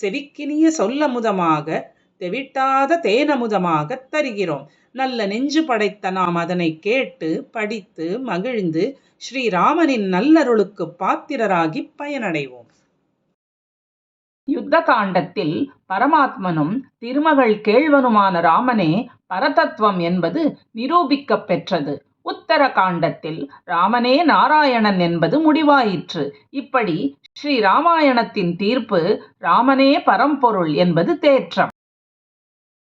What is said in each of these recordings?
செவிக்கினிய சொல்லமுதமாக தெவிட்டாத தேனமுதமாகத் தருகிறோம். நல்ல நெஞ்சு படைத்த நாம் அதனை கேட்டு படித்து மகிழ்ந்து ஸ்ரீராமனின் நல்லருளுக்கு பாத்திரராகி பயனடைவோம். யுத்த காண்டத்தில் பரமாத்மனும் திருமகள் கேழ்வனுமான ராமனே பரதத்துவம் என்பது நிரூபிக்கப் பெற்றது. உத்தர காண்டத்தில் ராமனே நாராயணன் என்பது முடிவாயிற்று. இப்படி ஸ்ரீ ராமாயணத்தின் தீர்ப்பு ராமனே பரம்பொருள் என்பது தேற்றம்.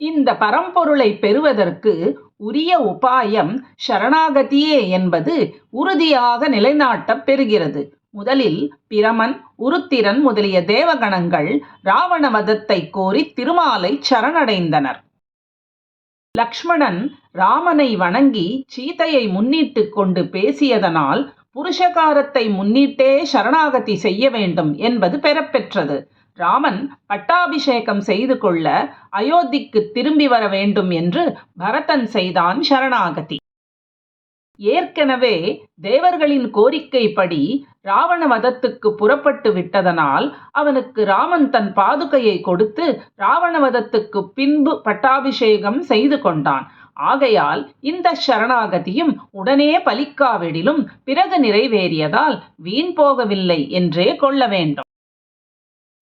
இந்த பரம்பொருளை பெறுவதற்கு உரிய உபாயம் சரணாகதியே என்பது உறுதியாக நிலைநாட்டப் பெறுகிறது. முதலில் பிரமன் உருத்திரன் முதலிய தேவகணங்கள் ராவண வதத்தை கோரி திருமாலை சரணடைந்தனர். லக்ஷ்மணன் ராமனை வணங்கி சீதையை முன்னிட்டு கொண்டு பேசியதனால் புருஷகாரத்தை முன்னிட்டே சரணாகதி செய்ய வேண்டும் என்பது பெறப்பெற்றது. ராமன் பட்டாபிஷேகம் செய்து கொள்ள அயோத்திக்கு திரும்பி வர வேண்டும் என்று பரதன் செய்தான் சரணாகதி. ஏற்கனவே தேவர்களின் கோரிக்கைப்படி ராவண வதத்துக்கு புறப்பட்டு விட்டதனால் அவனுக்கு ராமன் தன் பாதுகையை கொடுத்து ராவண வதத்துக்கு பின்பு பட்டாபிஷேகம் செய்து கொண்டான். ஆகையால் இந்த சரணாகதியும் உடனே பலிக்காவிடிலும் பிறகு நிறைவேறியதால் வீண் போகவில்லை என்றே கொள்ள வேண்டும்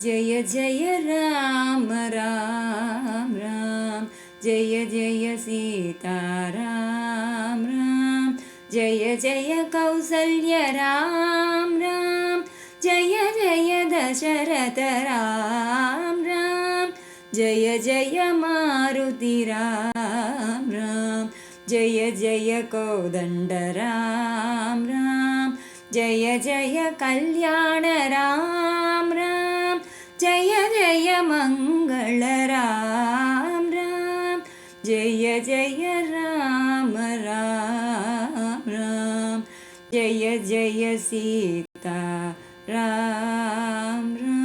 जय जय राम राम राम जय जय सीता राम राम जय जय कौसल्य राम राम जय जय दशरथ राम राम जय जय मारुति राम राम जय जय कौदण्डराम राम जय जय कल्याण राम राम। जय जय मङ्गल राम राम। जय जय राम राम राम। जय जय सीता राम राम।